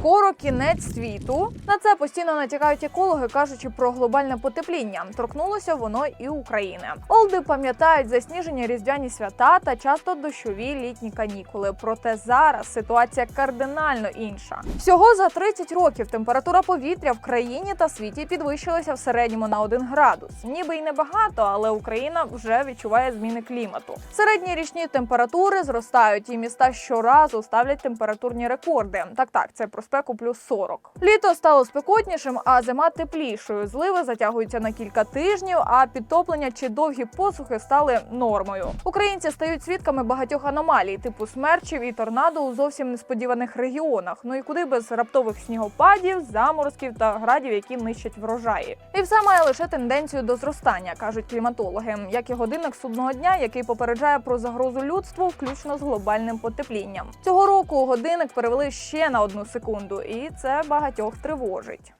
Скоро кінець світу. На це постійно натякають екологи, кажучи про глобальне потепління. Торкнулося воно і України. Олди пам'ятають засніжені різдвяні свята та часто дощові літні канікули. Проте зараз ситуація кардинально інша. Всього за 30 років температура повітря в країні та світі підвищилася в середньому на 1 градус. Ніби й небагато, але Україна вже відчуває зміни клімату. Середні річні температури зростають, і міста щоразу ставлять температурні рекорди. Так, так, це про спеку плюс 40. Літо стало спекотнішим, а зима теплішою. Зливи затягуються на кілька тижнів, а підтоплення чи довгі посухи стали нормою. Українці стають свідками багатьох аномалій, типу смерчів і торнадо у зовсім несподіваних регіонах. Ну і куди без раптових снігопадів, заморозків та градів, які нищать врожаї. І все має лише тенденцію до зростання, кажуть кліматологи, як і годинник судного дня, який попереджає про загрозу людству, включно з глобальним потеплінням. Цього року годинник перевели ще на одну секунду, і це багатьох тривожить.